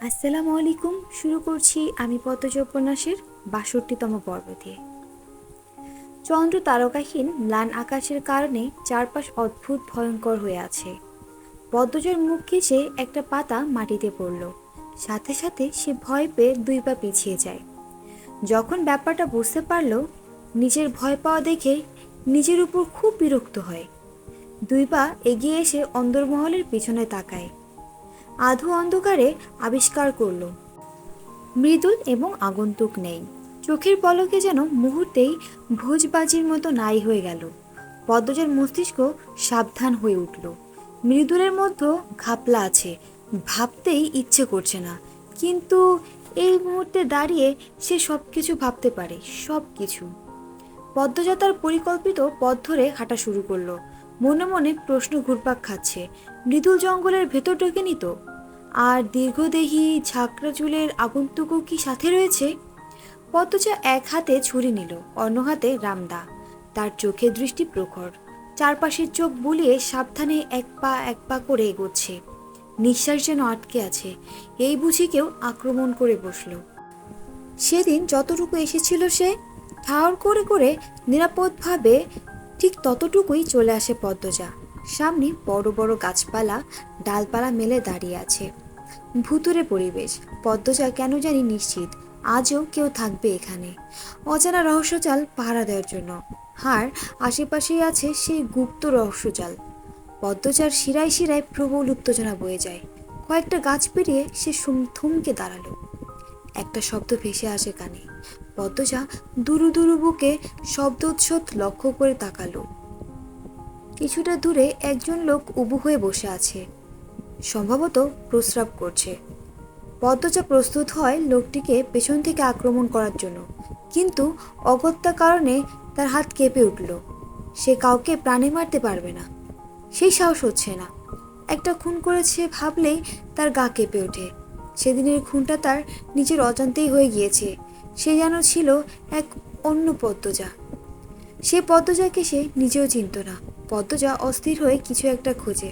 আসসালামু আলাইকুম। শুরু করছি আমি পদ্মজ উপন্যাসের বাষট্টিতম পর্ব দিয়ে। চন্দ্র তারকাহীন ম্লান আকাশের কারণে চারপাশ অদ্ভুত ভয়ঙ্কর হয়ে আছে। পদ্মজর মুখ ঘেঁষে একটা পাতা মাটিতে পড়ল। সাথে সাথে সে ভয় পেয়ে দুই পা পিছিয়ে যায়। যখন ব্যাপারটা বুঝতে পারল, নিজের ভয় পাওয়া দেখে নিজের উপর খুব বিরক্ত হয়। দুই পা এগিয়ে এসে অন্দরমহলের পিছনে তাকায়। আধু অন্ধকারে আবিষ্কার করল। মৃদুল এবং আগন্তুক নেই। চোখের পলকে যেন মুহূর্তেই ভোজবাজির মতো নাই হয়ে গেল। পদ্মজার মস্তিষ্ক সাবধান হয়ে উঠল। মৃদুলের মধ্যে ঘাপলা আছে। ভাবতেই ইচ্ছে করছে না। কিন্তু এই মুহূর্তে দাঁড়িয়ে সে সব কিছু ভাবতে পারে সব কিছু পদ্মজা তার পরিকল্পিত পথ ধরে হাঁটা শুরু করল। মনে মনে প্রশ্ন ঘুরপাক খাচ্ছে। মৃদুল জঙ্গলের ভেতর ঢোকেনি তো আর দীর্ঘদেহী ঝাঁকড়া চুলের আগন্তুকও কি সাথে রয়েছে? পদ্মজা এক হাতে ছুরি নিল, অন্য হাতে রামদা। তার চোখে দৃষ্টি প্রখর। চারপাশের চোখ বুলিয়ে সাবধানে এক পা এক পা করে এগোচ্ছে। নিঃশ্বাস যেন আটকে আছে। এই বুঝি কেউ আক্রমণ করে বসল। সেদিন যতটুকু এসেছিল সে, ঠাওর করে করে নিরাপদভাবে ঠিক ততটুকুই চলে আসে পদ্মজা। সামনে বড় বড় গাছপালা, ডালপালা মেলে দাঁড়িয়ে আছে। ভুতুরে পরিবেশ, পদ্মজা কেন জানি নিশ্চিত, আজও কেউ থাকবে এখানে। অজানা রহস্যজাল পাহারা দেওয়ার জন্য। আর আশেপাশেই আছে সেই গুপ্ত রহস্যজাল। পদ্মজার শিরায় শিরায় প্রবল উত্তেজনা বয়ে যায়। কয়েকটা গাছ পেরিয়ে সে থমকে দাঁড়াল। একটা শব্দ ভেসে আসে কানে। পদ্মজা দুরু দুরু বুকে শব্দ লক্ষ্য করে তাকালো। কিছুটা দূরে একজন লোক উবু হয়ে বসে আছে। সম্ভবত প্রস্রাব করছে। পদ্মজা প্রস্তুত হয় লোকটিকে পেছন থেকে আক্রমণ করার জন্য। কিন্তু অগত্যা কারণে তার হাত কেঁপে উঠল। সে কাউকে প্রাণে মারতে পারবে না। সেই সাহস হচ্ছে না। একটা খুন করেছে ভাবলেই তার গা কেঁপে ওঠে। সেদিনের খুনটা তার নিজের অজান্তেই হয়ে গিয়েছে। সে যেন ছিল এক অন্য পদ্মজা। সে পদ্মজাকে সে নিজেও চিনত না। পদ্মজা অস্থির হয়ে কিছু একটা খোঁজে।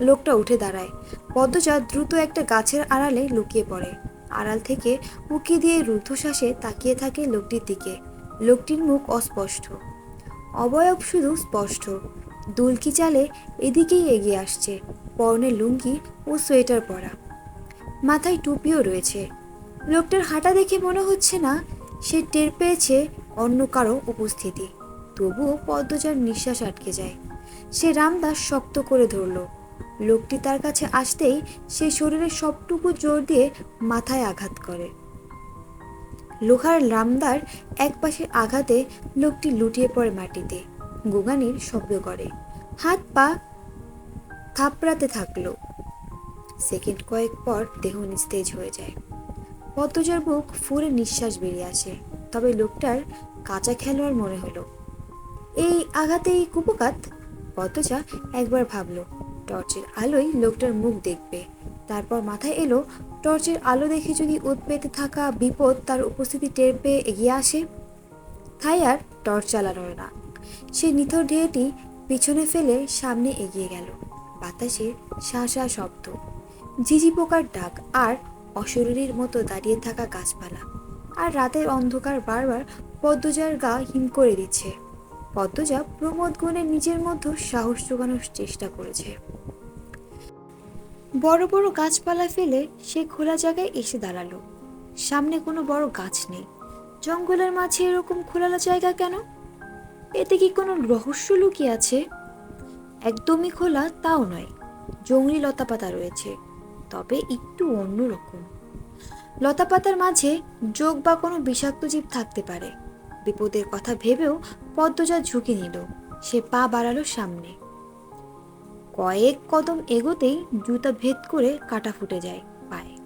লোকটা উঠে দাঁড়ায়। পদ্মজা দ্রুত একটা গাছের আড়ালে লুকিয়ে পড়ে। আড়াল থেকে উকি দিয়ে রুদ্ধশ্বাসে তাকিয়ে থাকে লোকটির দিকে। লোকটির মুখ অস্পষ্ট। অবয়ব শুধু স্পষ্ট। দুলকি চালে এদিকেই এগিয়ে আসছে। পরনে লুঙ্গি ও সোয়েটার পরা। মাথায় টুপিও রয়েছে। লোকটার হাঁটা দেখে মনে হচ্ছে না সে টের পেয়েছে অন্য কারও উপস্থিতি। তবুও পদ্মজার নিঃশ্বাস আটকে যায়। সে রামদাস শক্ত করে ধরল। লোকটি তার কাছে আসতেই সে শরীরের সবটুকু জোর দিয়ে মাথায় আঘাত করে। লোহার রামদার এক পাশে আঘাতে লোকটি লুটিয়ে পড়ে মাটিতে। গোগানির শব্দ করে। হাত পা থাপড়াতে থাকল। সেকেন্ড কয়েক পর দেহ নিস্তেজ হয়ে যায়। পদ্মজার বুক ফুরে নিঃশ্বাস বেরিয়ে আসে, তবে লোকটার কাঁচা খেলোয়াড় মনে হলো। এই আঘাতেই কুপকাত? পদ্মজা একবার ভাবলো, টর্চের আলোয় লোকটার মুখ দেখবে। তারপর মাথায় এলো, টর্চের আলো দেখে যদি উৎপেতে থাকা বিপদ তার উপস্থিতি টের পেয়ে এগিয়ে আসে? তাই আর টর্চ চালানো না। সে নিথর ঢেউটি পিছনে ফেলে সামনে এগিয়ে গেল। বাতাসে শা শা শব্দ, ঝিঝি পোকার ডাক আর অশরীরীর মতো দাঁড়িয়ে থাকা গাছপালা। আর রাতের অন্ধকার বারবার পদ্মজার গা হিম করে দিচ্ছে। পদ্মজা প্রমোদ গুণে নিজের মধ্যে সাহস জোগানোর চেষ্টা করেছে। বড় বড় গাছপালা ফেলে সে খোলা জায়গায় এসে দাঁড়াল। সামনে কোনো বড় গাছ নেই। জঙ্গলের মাঝে এরকম খোলালা জায়গা কেন? এতে কি কোনো রহস্য লুকিয়ে আছে? একদমই খোলা তাও নয়। জংলি লতাপাতা রয়েছে। তবে একটু অন্যরকম। লতাপাতার মাঝে যোগ বা কোনো বিষাক্ত জীব থাকতে পারে। বিপদের কথা ভেবেও পদ্মজা ঝুঁকি নিল। সে পা বাড়ালো সামনে। কয়েক কদম এগোতেই জুতা ভেদ করে কাটা ফুটে যায় পায়ে।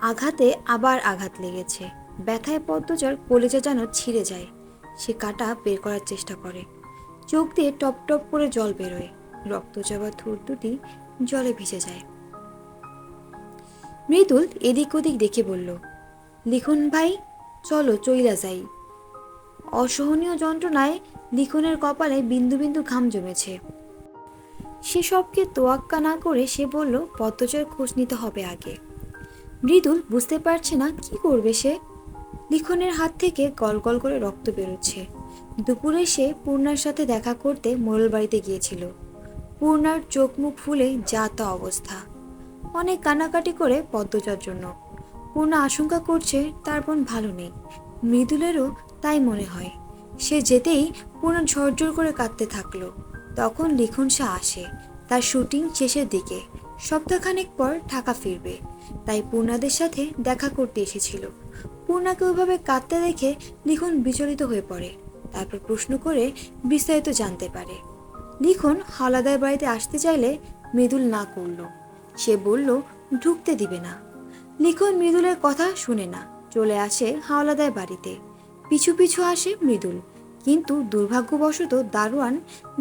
আঘাতে আবার আঘাত লেগেছে। ব্যথায় পদ্মজার কলেজা যেন ছিঁড়ে যায়। সে কাটা বের করার চেষ্টা করে। চোখ দিয়ে টপ টপ করে জল বেরোয়। রক্ত চাপা থুর দুটি জলে ভিজে যায়। মৃদুল এদিক ওদিক দেখে বলল, লিখুন ভাই, চলো চইলা যাই। অসহনীয় যন্ত্রণায় লিখনের কপালে বিন্দু বিন্দু ঘাম জমেছে। সেসবকে তোয়াক্কা না করে সে বলল, পদ্মজয়ের খোঁজ নিতে হবে আগে। মৃদুল বুঝতে পারছে না, কি করবে সে? লিখনের হাত থেকে গল গল করে রক্ত বেরোচ্ছে। দুপুরে সে পূর্ণার সাথে দেখা করতে মোড়ল বাড়িতে গিয়েছিল। পূর্ণার চোখ মুখ ফুলে যা তা অবস্থা। অনেক কানাকাটি করে পদ্মজার জন্য। পূর্ণা আশঙ্কা করছে তার বোন ভালো নেই। মৃদুলেরও তাই মনে হয়। সে যেতেই পূর্ণা ঝরঝর করে কাঁদতে থাকল। তখন লিখন শাহ আসে। তার শুটিং শেষের দিকে। সপ্তাহখানেক পর ঢাকা ফিরবে। তাই পূর্ণাদের সাথে দেখা করতে এসেছিল। পূর্ণাকে ওইভাবে কাঁদতে দেখে লিখন বিচলিত হয়ে পড়ে। তারপর প্রশ্ন করে বিস্তারিত জানতে পারে। লিখন হাওলাদার বাড়িতে আসতে চাইলে মৃদুল না করল। সে বলল, ঢুকতে দিবে না। লিখন মৃদুলের কথা শুনে না, চলে আসে হাওলাদার বাড়িতে। পিছু পিছু আসে মৃদুল, কিন্তু দুর্ভাগ্যবশত দারোয়ান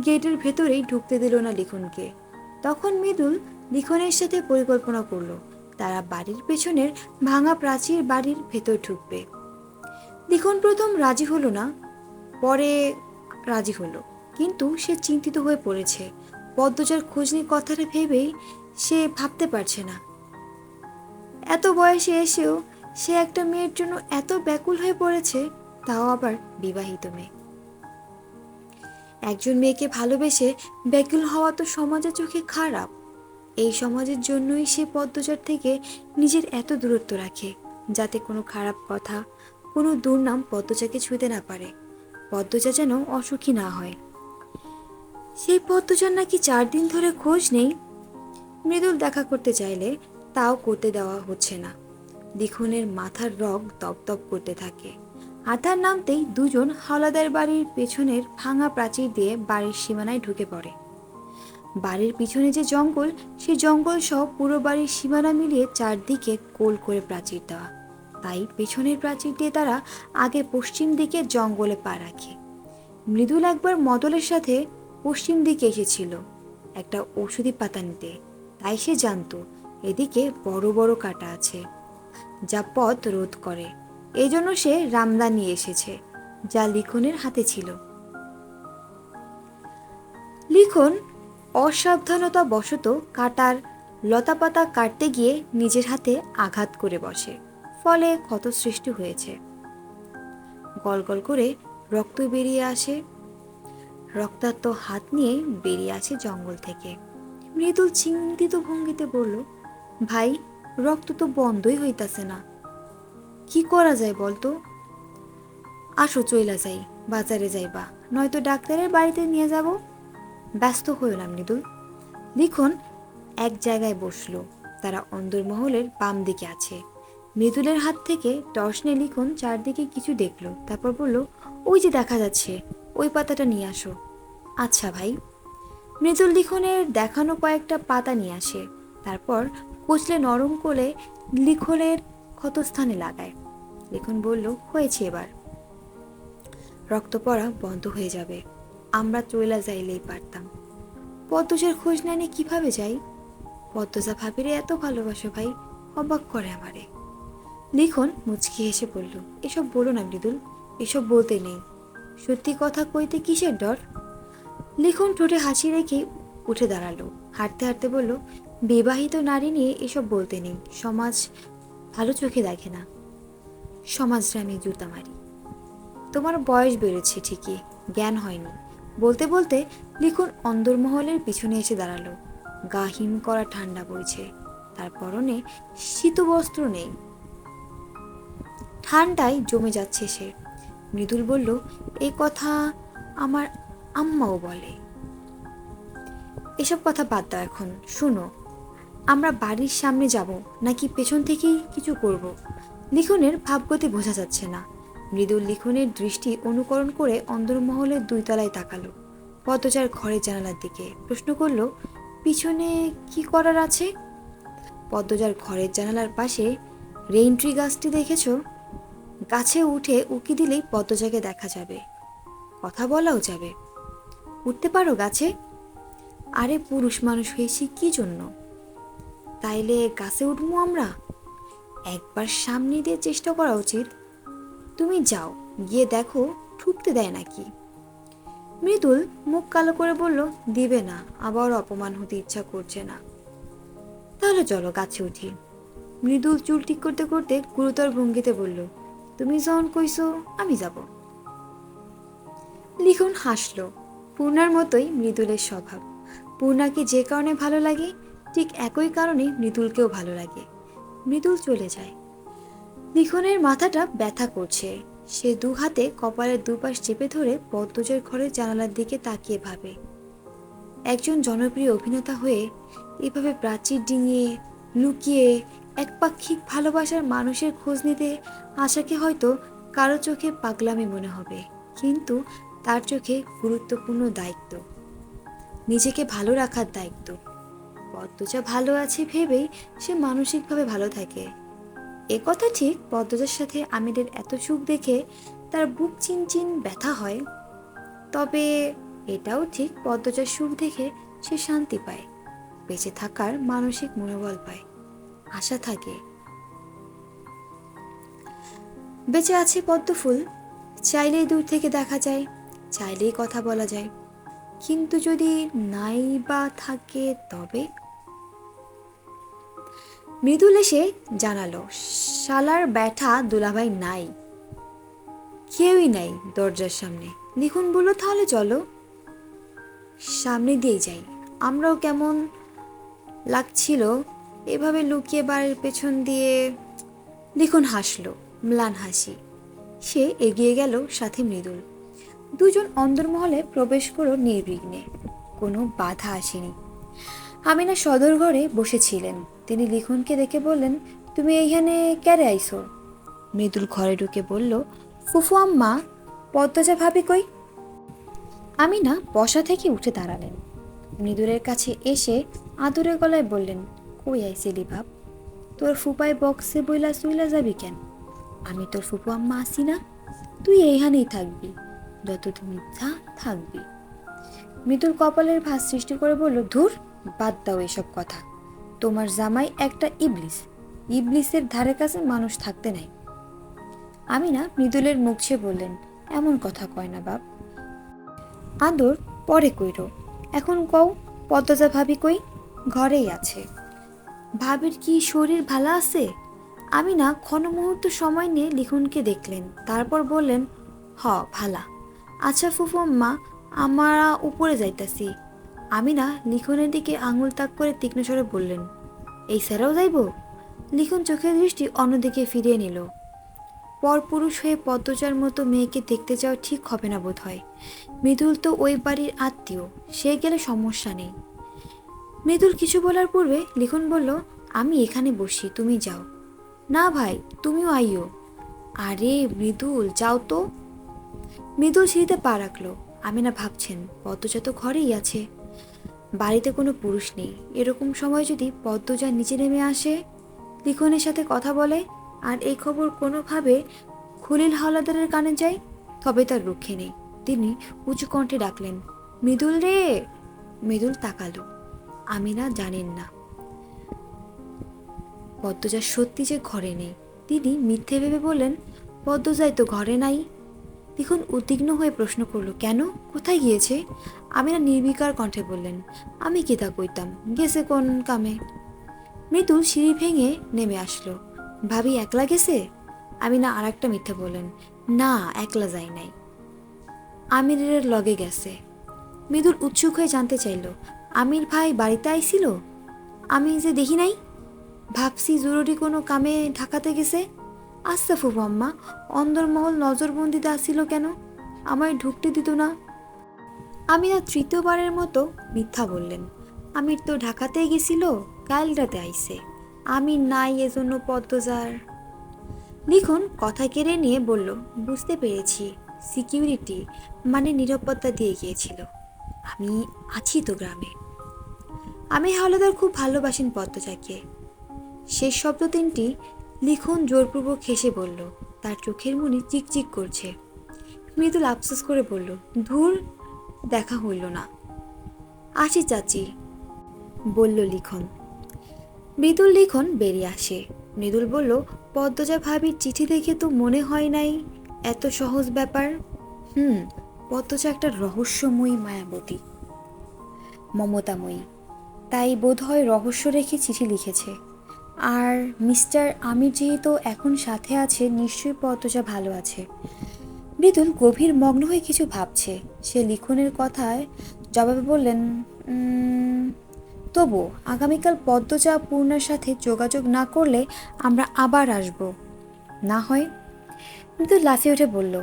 গেটের ভেতরেই ঢুকতে দিল না লিখনকে। তখন মৃদুল লিখনের সাথে পরিকল্পনা করল, তারা বাড়ির পেছনের ভাঙা প্রাচীর বাড়ির ভেতর ঢুকবে। লিখন প্রথম রাজি হলো না, পরে রাজি হলো, কিন্তু সে চিন্তিত হয়ে পড়েছে। পদ্মজার খোঁজনি কথাটা ভেবেই সে ভাবতে পারছে না। এত বয়সে এসেও সে একটা মেয়ের জন্য এত ব্যাকুল হয়ে পড়েছে, তাও আবার বিবাহিত মেয়ে। একজন মেয়েকে ভালোবেসে ব্যাকুল হওয়া তো সমাজের চোখে খারাপ। এই সমাজের জন্যই সে পদ্মজার থেকে নিজের এত দূরত্ব রাখে, যাতে কোনো খারাপ কথা, কোনো দুর্নাম পদ্মজাকে ছুঁতে না পারে। পদ্মজা যেন অসুখী না হয়। সেই পদ্মজার নাকি চার দিন ধরে খোঁজ নেই মৃদুল দেখা করতে চাইলে তাও করতে দেওয়া হচ্ছে না। লিখনের মাথার রগ তপ করতে থাকে। আধার নামতেই দুজন হাওলাদার বাড়ির পেছনের ভাঙা প্রাচীর দিয়ে বাড়ির সীমানায় ঢুকে পড়ে। বাড়ির পিছনে যে জঙ্গল সেই জঙ্গল সহ পুরো বাড়ির সীমানা মিলিয়ে চারদিকে কোল করে প্রাচীর দেওয়া। তাই পেছনের প্রাচীর দিয়ে তারা আগে পশ্চিম দিকে জঙ্গলে পা রাখে। মৃদুল একবার মদলের সাথে পশ্চিম দিকে এসেছিল, একটা ওষুধি পাতা নিতে। তাই সে জানতো, এদিকে বড় বড় কাটা আছে, যা পথ রোধ করে। এই জন্য সে রামদা নিয়ে এসেছে, যা লিখনের হাতে ছিল। লিখন অসাবধানতা বশত কাটার লতাপাতা কাটতে গিয়ে নিজের হাতে আঘাত করে বসে, ফলে ক্ষত সৃষ্টি হয়েছে। গল গল করে রক্ত বেরিয়ে আসে, রক্তাক্ত হাত নিয়ে বেরিয়ে আসে জঙ্গল থেকে। মৃদুল চিন্তিত ভঙ্গিতে বলল, ভাই, রক্ত তো বন্ধই হইতাছে না। কি করা যায় বলতো? আসো চইলা যাই, বাজারে যাইবা, নয়তো ডাক্তারের বাড়িতে নিয়ে যাব। ব্যস্ত হইল না মৃদুল লিখন এক জায়গায় বসল, তারা অন্দরমহলের বাম দিকে আছে। মৃদুলের হাত থেকে টর্চ নিয়ে লিখন চারদিকে কিছু দেখল, তারপর বলল, ওই যে দেখা যাচ্ছে, ওই পাতাটা নিয়ে আসো। আচ্ছা ভাই। মৃদুল লিখনের দেখানো কয়েকটা পাতা নিয়ে আসে। তারপর কুচলে নরম করে লিখনের ক্ষতস্থানে লাগায়। লিখন বলল, হয়েছে এবার। রক্ত পড়া বন্ধ হয়ে যাবে। আমরা চইলা যাইলেই পারতাম। পদ্মজার খোঁজ না নিয়ে কীভাবে যাই? পদ্মজা ভাবিরে এত ভালোবাসো ভাই, অবাক করে আমারে। লিখন মুচকি হেসে বলল, এসব বলো না মৃদুল, এসব বলতে নেই। সত্যি কথা কইতে কিসের ডর? লিখন ঠোঁটে হাসি রেখে উঠে দাঁড়াল। হাঁটতে হাঁটতে বলল, বিবাহিত নারী নিয়ে এসব বলতে নেই। সমাজ ভালো চোখে দেখে না। সমাজটা আমি জুতা মারি তোমার বয়স বেড়েছে ঠিকই, জ্ঞান হয়নি। বলতে বলতে লিখন অন্দরমহলের পিছনে এসে দাঁড়াল। গা হিম করা ঠান্ডা বইছে তার পরনে শীতবস্ত্র নেই। ঠান্ডায় জমে যাচ্ছে সে। মৃদুল বলল এই কথা আমার আম্মাও বলে। এসব কথা বাদ দাও এখন, শুনো। আমরা বাড়ির সামনে যাব, নাকি পেছন থেকেই কিছু করব? লিখনের ভাবগতি বোঝা যাচ্ছে না। মৃদুল লিখনের দৃষ্টি অনুকরণ করে অন্দরমহলের দুই তলায় তাকালো। পদ্মচার ঘরের জানালার দিকে প্রশ্ন করল, পিছনে কি করার আছে? পদ্মজার ঘরের জানালার পাশে রেইনট্রি গাছটি দেখেছ? গাছে উঠে উকি দিলেই পদ্মজাকে দেখা যাবে। কথা বলাও যাবে। উঠতে পারো গাছে? আরে পুরুষ মানুষ হয়েছি কি জন্য? তাইলে গাছে উঠবো আমরা? একবার সামনে দিয়ে চেষ্টা করা উচিত। তুমি যাও, গিয়ে দেখো ঠুকতে দেয় নাকি। মৃদুল মুখ কালো করে বলল, দিবে না, আবার অপমান হতে ইচ্ছা করছে না। তাহলে চলো গাছে উঠি। মৃদুল চুল ঠিক করতে করতে গুরুতর ভঙ্গিতে বলল, তুমি যখন কইছো, আমি যাব। লিখন হাসলো। পূর্ণার মতোই মৃদুলের স্বভাব। পূর্ণাকে যে কারণে ভালো লাগে, ঠিক একই কারণে মৃদুলকেও ভালো লাগে। মৃদুল চলে যায়। লিখনের মাথাটা ব্যথা করছে। সে দু হাতে কপালের দুপাশ চেপে ধরে পদ্মজের ঘরের জানালার দিকে তাকিয়ে ভাবে। একজন জনপ্রিয় অভিনেতা হয়ে এভাবে প্রাচীর ডিঙিয়ে, লুকিয়ে, একপাক্ষিক ভালোবাসার মানুষের খোঁজ নিতে আশাকে হয়তো কারও চোখে পাগলামি মনে হবে। কিন্তু তার চোখে গুরুত্বপূর্ণ দায়িত্ব। নিজেকে ভালো রাখার দায়িত্ব। পদ্মজা ভালো আছে ভেবেই সে মানসিকভাবে ভালো থাকে। এ কথা ঠিক পদ্মজার সাথে আমিরের এত সুখ দেখে তার বুক চিনচিন ব্যথা হয়। তবে এটাও ঠিক পদ্মজার সুখ দেখে সে শান্তি পায়, বেঁচে থাকার মানসিক মনোবল পায়, আশা থাকে। বেঁচে আছে পদ্মফুল, চাইলেই দূর থেকে দেখা যায়। চাইলেই কথা বলা যায়। কিন্তু যদি নাই বা থাকে, তবে? মৃদুল এসে জানালো, শালার ব্যাঠা দুলাভাই নাই। কেউই নাই দরজার সামনে। লিখুন বলল, তাহলে চলো। সামনে দিয়ে যাই। আমরাও কেমন লাগছিল। এভাবে লুকিয়ে বাড়ির পেছন দিয়ে লিখন হাসলো, ম্লান হাসি। সে এগিয়ে গেল সাথে মৃদুল। দুজন অন্দরমহলে প্রবেশ করো নির্বিঘ্নে। কোনো বাধা আসেনি। আমিনা সদর ঘরে বসেছিলেন। তিনি লিখনকে দেখে বললেন, তুমি এইখানে ক্যারে আইসো মৃদুল ঘরে ঢুকে বলল, ফুফু আম্মা, পদ্মজা ভাবি কই? আমিনা বসা থেকে উঠে দাঁড়ালেন। মৃদুলের কাছে এসে আদুরে গলায় বললেন, কই আইসিলি ভাব তোর ফুপাই বক্সে বইলা সুইলা যাবি কেন? আমি তোর ফুপু আম্মা আসি না। তুই এইখানেই থাকবি। যতদিন ইচ্ছা থাকবি। মৃদুল কপালের ভাস সৃষ্টি করে বলল, ধুর, বাদ দাও এসব কথা। তোমার জামাই একটা ইবলিস। ইবলিসের ধারে কাছে মানুষ থাকতে নাই। আমি না মৃদুলের মুখ ছে বললেন, এমন কথা কয় না বাপ। আদর পরে কইর। এখন কও, পদ্মজা ভাবি কই? ঘরেই আছে। ভাবির কি শরীর ভালো আছে? আমি না ক্ষণ মুহূর্ত সময় নিয়ে লিখনকে দেখলেন, তারপর বললেন, হ, ভালা। আচ্ছা ফুফু মা আমরা উপরে যাইতাছি। আমি না লিখনের দিকে আঙুল তাক করে তীক্ষ্ণ স্বরে বললেন, এই স্যারাও যাইব? লিখন চোখের দৃষ্টি অন্যদিকে ফিরিয়ে নিল। পরপুরুষ হয়ে পদ্মচার মতো মেয়েকে দেখতে যাওয়া ঠিক হবে না বোধ হয় মৃদুল তো ওই বাড়ির আত্মীয়, সে গেলে সমস্যা নেই। মৃদুল কিছু বলার পূর্বে লিখন বলল, আমি এখানে বসি, তুমি যাও। না ভাই, তুমিও আইও আরে মৃদুল, যাও তো। মৃদুল সিঁড়িতে পা রাখল। আমি না ভাবছেন, পদ্মজা তো ঘরেই আছে। বাড়িতে কোনো পুরুষ নেই। এরকম সময় যদি পদ্মজা নিচে নেমে আসে, লিখনের সাথে কথা বলে, আর এই খবর কোনোভাবে খলিল হাওলাদারের কানে যায়, তবে তার রুখে নেই। তিনি উঁচু কণ্ঠে ডাকলেন, মৃদুল রে! মৃদুল তাকালো। আমিনা জানেন না। পদ্মজা সত্যি যে ঘরে নেই। তিনি মিথ্যে ভেবে বললেন, পদ্মজাই তো ঘরে নাই। দেখুন, উদ্বিগ্ন হয়ে প্রশ্ন করল, কেন? কোথায় গিয়েছে? আমিনা নির্বিকার কণ্ঠে বললেন, আমি কি তা কইতাম গেছে কোন কামে? মৃদুল সিঁড়ি ভেঙে নেমে আসলো, ভাবি, একলা গেছে? আমিনা আর একটা মিথ্যে বললেন, না, একলা যাই নাই। আমিরের লগে গেছে। মৃদুল উৎসুক হয়ে জানতে চাইল, আমির ভাই বাড়িতে আইছিল? আমি যে দেখি নাই। ভাবছি জরুরি কোনো কামে ঢাকাতে গেছে? ফুফু আম্মা অন্দরমহল নজরবন্দিতে আসছিল কেন? আমায় ঢুকতে দিত না। আমি না তৃতীয়বারের মতো মিথ্যা বললেন। আমির তো ঢাকাতে গেছিল, কাল রাতে আইসে আমি নাই এজন্য পদ্মজার লিখন কথা কেড়ে নিয়ে বলল, বুঝতে পেরেছি, সিকিউরিটি মানে নিরাপত্তা দিয়ে গিয়েছিল। আমি আছি তো গ্রামে। আমি হাওলাদার খুব ভালোবাসেন পদ্মজাকে। শেষ শব্দ তিনটি লিখন জোরপূর্বক হেসে বলল, তার চোখের মনি চিকচিক করছে। মৃদুল আফসোস করে বলল, ধুর, দেখা হইল না। আসি চাচি, বলল লিখন। মৃদুল লিখন বেরিয়ে আসে। মৃদুল বলল, পদ্মজা ভাবির চিঠি দেখে তো মনে হয় নাই, এত সহজ ব্যাপার। হুম, পদ্মজা একটা রহস্যময়ী মায়াবতী। মমতাময়ী, তাই বোধহয় রহস্য রেখে চিঠি লিখেছে। আর মিস্টার আমির যেহেতু এখন সাথে আছে নিশ্চয়ই পদ্মজা ভালো আছে। মৃদুল গভীর মগ্ন হয়ে কিছু ভাবছে। সে লিখনের কথায় জবাবে বললেন "উম, তবু আগামীকাল পদ্মজা পূর্ণার সাথে যোগাযোগ না করলে আমরা আবার আসব। না হয়? মৃদুল লাফিয়ে উঠে বলল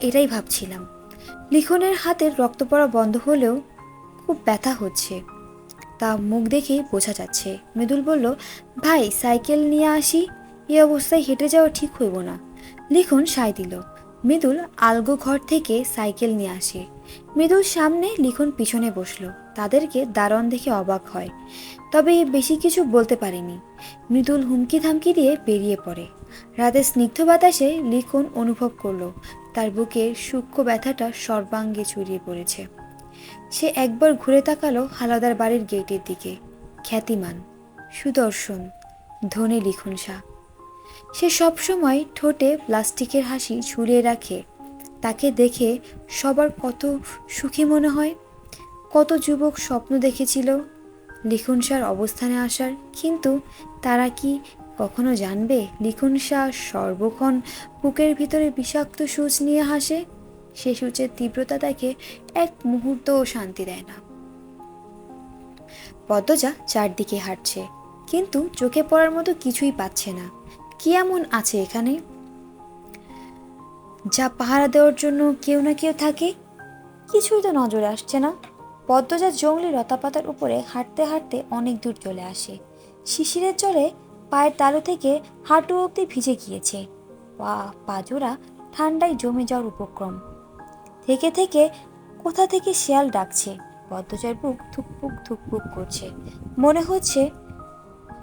এটাই ভাবছিলাম। লিখনের হাতের রক্ত পড়া বন্ধ হলেও খুব ব্যথা হচ্ছে। তা মুখ দেখেই বোঝা যাচ্ছে। মৃদুল বলল, ভাই, সাইকেল নিয়ে আসি? এই অবস্থায় হেঁটে যাওয়া ঠিক হইব না। লিখন সায় দিল। মৃদুল আলগো ঘর থেকে সাইকেল নিয়ে আসে। মৃদুল সামনে লিখন পিছনে বসল। তাদেরকে দারণ দেখে অবাক হয়। তবে বেশি কিছু বলতে পারেনি। মৃদুল হুমকি ধামকি দিয়ে বেরিয়ে পড়ে। রাতে স্নিগ্ধ বাতাসে লিখন অনুভব করল, তার বুকে সূক্ষ্ম ব্যথাটা সর্বাঙ্গে ছড়িয়ে পড়েছে। সে একবার ঘুরে তাকালো হালাদার বাড়ির গেটের দিকে। খ্যাতিমান, সুদর্শন, ধনে লিখন শাহ সে সবসময় ঠোঁটে প্লাস্টিকের হাসি ঝুলিয়ে রাখে। তাকে দেখে সবার কত সুখী মনে হয়, কত যুবক স্বপ্ন দেখেছিল। লিখন শাহর অবস্থানে আসার, কিন্তু তারা কি কখনো জানবে? লিখুন শাহ সর্বক্ষণ বুকের ভিতরে বিষাক্ত সূচ নিয়ে হাসে। সে সূর্যের তীব্রতা তাকে এক মুহূর্তও শান্তি দেয় না। পদ্মজা চারদিকে হাঁটছে, কিন্তু চোখে পড়ার মতো কিছুই পাচ্ছে না। কি এমন আছে এখানে? যা পাহারা দেওয়ার জন্য কেউ না কেউ থাকে? কিছুই তো নজরে আসছে না। পদ্মজা জঙ্গলি লতাপাতার উপরে হাঁটতে হাঁটতে অনেক দূর চলে আসে। শিশিরের জলে পায়ের তালু থেকে হাঁটু অব্দি ভিজে গিয়েছে। পা পাজোড়া ঠান্ডায় জমে যাওয়ার উপক্রম। থেকে থেকে কোথা থেকে শিয়াল ডাকছে? পদ্মজার বুক ধুকপুক ধুকপুক করছে। মনে হচ্ছে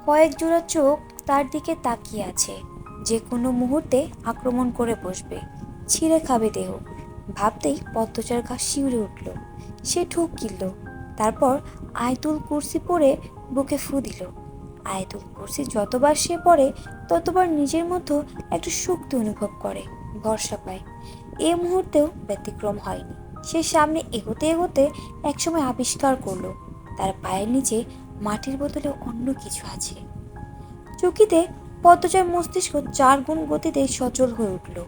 কয়েক জোড়া চোখ তার দিকে তাকিয়ে আছে। যে কোনো মুহূর্তে আক্রমণ করে বসবে। ছিঁড়ে খাবে দেহ। ভাবতেই পদ্মচার গা শিউরে উঠল। সে ঠুক কিনল তারপর আয়তুল কুর্সি পরে বুকে ফু দিল। আয়তুল কুর্সি যতবার সে পড়ে, ততবার নিজের মধ্যে একটা শক্তি অনুভব করে, ভরসা পায়। এ মুহূর্তেও ব্যতিক্রম হয়নি। সে সামনে এগোতে এগোতে একসময় আবিষ্কার করল, তার পায়ের নিচে মাটির বদলে অন্য কিছু আছে। চকিতে পদ্মজার মস্তিষ্ক চার গুণ গতিতে সচল হয়ে উঠল।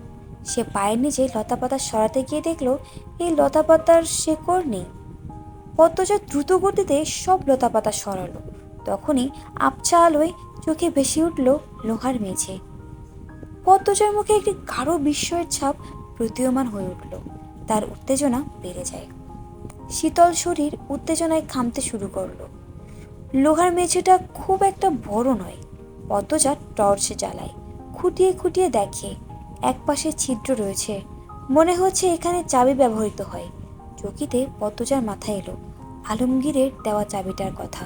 সে পায়ের নিচে লতাপাতা সরাতে গিয়ে দেখল, এই লতাপাতার শেকড় নেই। পদ্মজা দ্রুত গতিতে সব লতাপাতা সরালো। তখনই আবছা আলোয় চোখে ভেসে উঠল লোহার মেঝে। পদ্মজার মুখে একটি গাঢ় বিস্ময়ের ছাপ প্রতীয়মান হয়ে উঠল। তার উত্তেজনা বেড়ে যায়। শীতল শরীর উত্তেজনায় খামতে শুরু করল। লোহার মেঝেটা খুব একটা বড় নয় পদ্মজা টর্চ জ্বালায়। খুঁটিয়ে খুঁটিয়ে দেখে একপাশে ছিদ্র রয়েছে। মনে হচ্ছে এখানে চাবি ব্যবহৃত হয়। চকিতে পদ্মজার মাথায় এলো আলমগীরের দেওয়া চাবিটার কথা।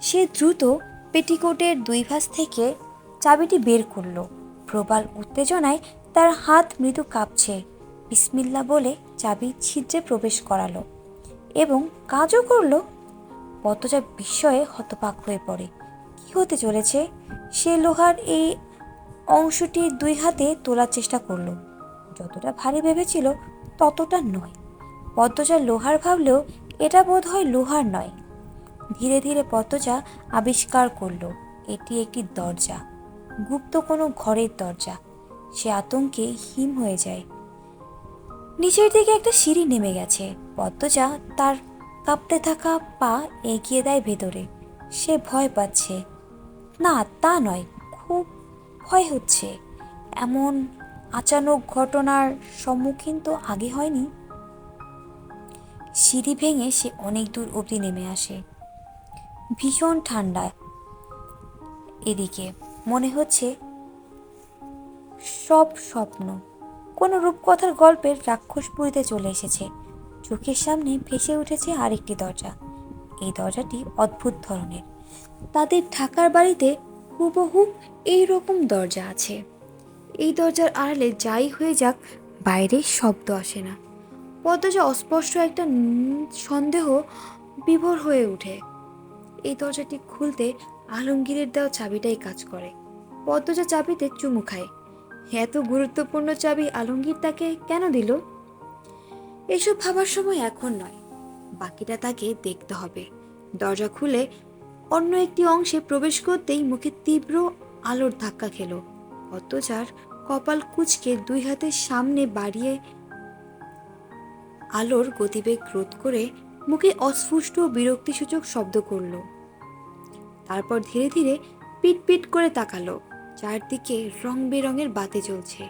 সে দ্রুত পেটিকোটের দুই ভাঁজ থেকে চাবিটি বের করল। প্রবল উত্তেজনায় তার হাত মৃদু কাঁপছে। বিসমিল্লা বলে চাবি ছিদ্রে প্রবেশ করালো এবং কাজও করল। পদ্মজা বিস্ময়ে হতবাক হয়ে পড়ে। কি হতে চলেছে? সে লোহার এই অংশটি দুই হাতে তোলার চেষ্টা করল। যতটা ভারী ভেবেছিল ততটা নয়। পদ্মজা লোহার ভাবলেও এটা বোধ হয় লোহার নয়। ধীরে ধীরে পদ্মজা আবিষ্কার করল, এটি একটি দরজা, গুপ্ত কোনো ঘরের দরজা। সে আতঙ্কে হিম হয়ে যায়। নিচের দিকে একটা সিঁড়ি নেমে গেছে। পদ্মজা তার কাঁপতে থাকা পা এগিয়ে দেয় ভেতরে। সে ভয় পাচ্ছে। না, তা নয়, খুব ভয় হচ্ছে। এমন আচানক ঘটনার সম্মুখীন তো আগে হয়নি। সিঁড়ি ভেঙে সে অনেক দূর অবধি নেমে আসে। ভীষণ ঠান্ডা। এদিকে মনে হচ্ছে সব স্বপ্ন। কোনো রূপকথার গল্পের রাক্ষস রাক্ষসপুরীতে চলে এসেছে। চোখের সামনে ভেসে উঠেছে আরেকটি দরজা। এই দরজাটি অদ্ভুত ধরনের। তাদের ঢাকার বাড়িতে হুবহু এই রকম দরজা আছে। এই দরজার আড়ালে যাই হয়ে যাক, বাইরে শব্দ আসে না। পদ্মজা অস্পষ্ট একটা সন্দেহ বিভোর হয়ে ওঠে। এই দরজাটি খুলতে আলমগীরের দেওয়া চাবিটাই কাজ করে। পদ্মজা চাবিতে চুমু খায়। এত গুরুত্বপূর্ণ চাবি আলমগীর তাকে কেন দিল? এসব ভাবার সময় এখন নয়। বাকিটা তাকে দেখতে হবে। দরজা খুলে অন্য একটি অংশে প্রবেশ করতেই মুখে তীব্র আলোর ধাক্কা খেল। পদ্মজার কপাল কুচকে দুই হাতের সামনে বাড়িয়ে আলোর গতিবেগ রোধ করে মুখে অস্ফুষ্ট ও বিরক্তিসূচক শব্দ করল। তারপর ধীরে ধীরে পিট পিট করে তাকালো। চারদিকে রং বেরঙের বাতি জ্বলছে।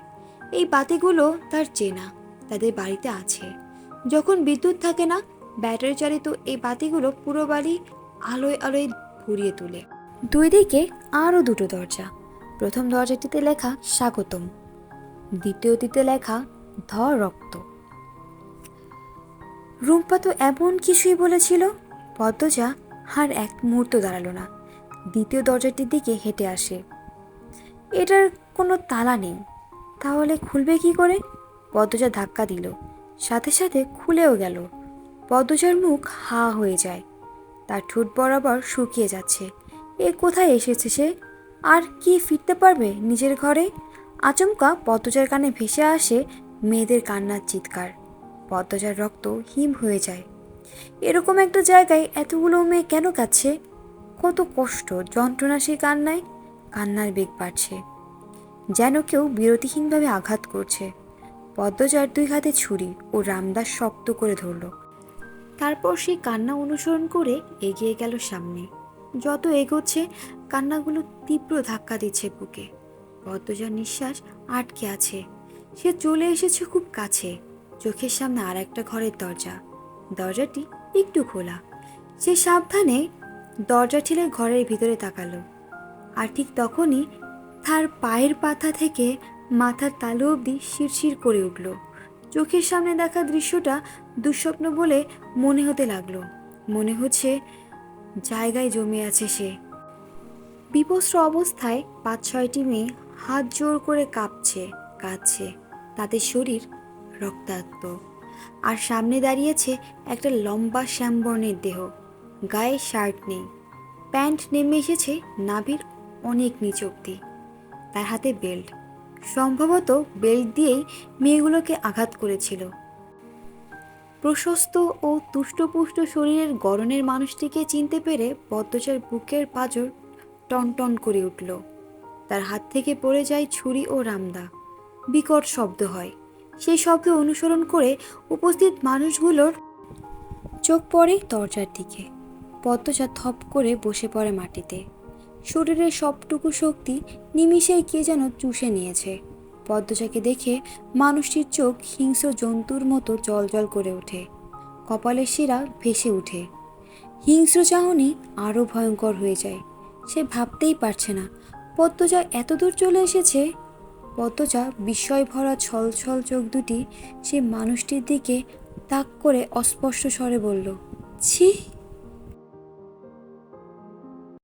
এই বাতিগুলো তার চেনা, তাদের বাড়িতে আছে। যখন বিদ্যুৎ থাকে না, ব্যাটারি চালিত এই বাতিগুলো পুরো বাড়ি আলোয় আলোয় ভরিয়ে তোলে। দুই দিকে আরও দুটো দরজা। প্রথম দরজাটিতে লেখা, স্বাগতম। দ্বিতীয়টিতে লেখা ধ রক্ত। রুম্পা তো এমন কিছুই বলেছিল, পদ্মজা আর এক মুহূর্ত দাঁড়াল না। দ্বিতীয় দরজাটির দিকে হেঁটে আসে। এটার কোনো তালা নেই। তাহলে খুলবে কি করে? পদ্মজা ধাক্কা দিল। সাথে সাথে খুলেও গেল। পদ্মজার মুখ হা হয়ে যায়। তার ঠোঁট বরাবর শুকিয়ে যাচ্ছে। এ কোথায় এসেছে সে? আর কি ফিরতে পারবে নিজের ঘরে? আচমকা পদ্মজার কানে ভেসে আসে মেয়েদের কান্নার চিৎকার। পদ্মজার রক্ত হিম হয়ে যায়। এরকম একটা জায়গায় এতগুলো মেয়ে কেন কাচ্ছে কত কষ্ট, যন্ত্রণা সেই কান্নায়। কান্নার বেগ বাড়ছে। যেন কেউ বিরতিহীনভাবে আঘাত করছে। পদ্মজার দুই হাতে ছুরি ও রামদাস শক্ত করে ধরল। তারপর সে কান্না অনুসরণ করে এগিয়ে গেল সামনে। যত এগোচ্ছে, কান্নাগুলো তীব্র ধাক্কা দিচ্ছে বুকে। পদ্মজার নিঃশ্বাস আটকে আছে। সে চলে এসেছে খুব কাছে। চোখের সামনে আর একটা ঘরের দরজা। দরজাটি একটু খোলা। সে সাবধানে দরজা ঠেলে ঘরের ভিতরে তাকালো। আর ঠিক তখনই তার পায়ের পাতা থেকে মাথার তালু অবধি শিরশির করে উঠল। চোখের সামনে দেখা দৃশ্যটা দুঃস্বপ্ন বলে মনে হতে লাগল। মনে হচ্ছে জায়গায় জমে আছে সে। বিপস্র অবস্থায় পাঁচ ছয়টি মেয়ে হাত জোর করে কাঁপছে, কাঁদছে। তাদের শরীর রক্তাক্ত। আর সামনে দাঁড়িয়েছে একটা লম্বা শ্যামবর্ণের দেহ। গায়ে শার্ট নেই। প্যান্ট নেমে এসেছে নাভির অনেক নিচ অব্দি তার হাতে বেল্ট। সম্ভবত বেল্ট দিয়েই মেয়েগুলোকে আঘাত করেছিল। প্রশস্ত ও তুষ্টপুষ্ট শরীরের গরনের মানুষটিকে চিনতে পেরে পদ্মচার বুকের পাঁজর টনটন করে উঠল। তার হাত থেকে পড়ে যায় ছুরি ও রামদা। বিকট শব্দ হয়। সেই শব্দ অনুসরণ করে উপস্থিত মানুষগুলোর চোখ পড়ে দরজার দিকে। পদ্মজা থপ করে বসে পড়ে মাটিতে। শরীরের সবটুকু শক্তি নিমিষেই কে যেন চুষে নিয়েছে। পদ্মজাকে দেখে মানুষটির চোখ হিংস্র জন্তুর মতো জল করে ওঠে। কপালের শিরা ভেসে উঠে হিংস্র চাহনি আরও ভয়ঙ্কর হয়ে যায়। সে ভাবতেই পারছে না, পদ্মজা এতদূর চলে এসেছে? পদ্মজা বিস্ময় ভরা ছল ছল চোখ দুটি সে মানুষটির দিকে তাক করে অস্পষ্ট স্বরে বলল, ছি